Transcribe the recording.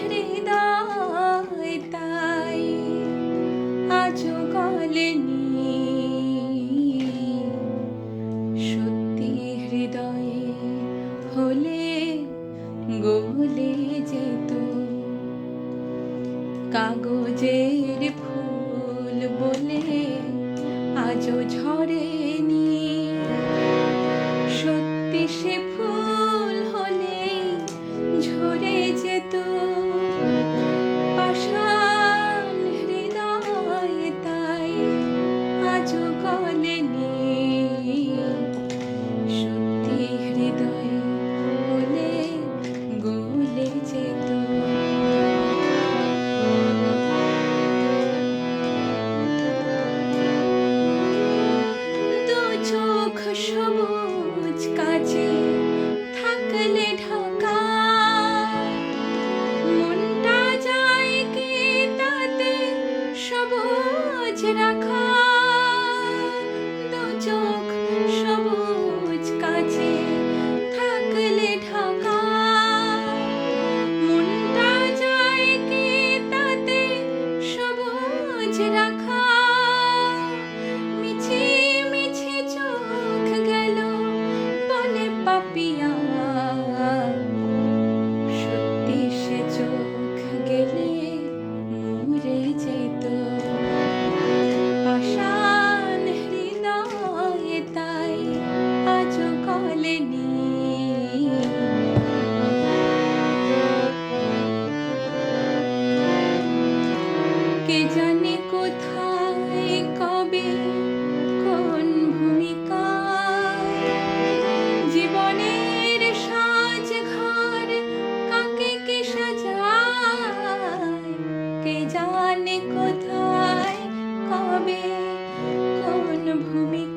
হৃদয় তাই সত্যি হৃদয়ে হলে কাগজের ফুল বলে আজও ঝরেনি সবুজ রাখা, দু চোখ সবুজ কাজে থাকলে ঢাকা। মনটা যায় কি তাতে সবুজ রাখা। মিছে মিছে চোখ গেল বলে পাপিয়া। কে জানে কোথায়, কবে, কোন ভূমিকা জীবনের সাজ ঘর কাকে কে সাজায়? কে জানে কোথায়, কবে, কোন ভূমিকা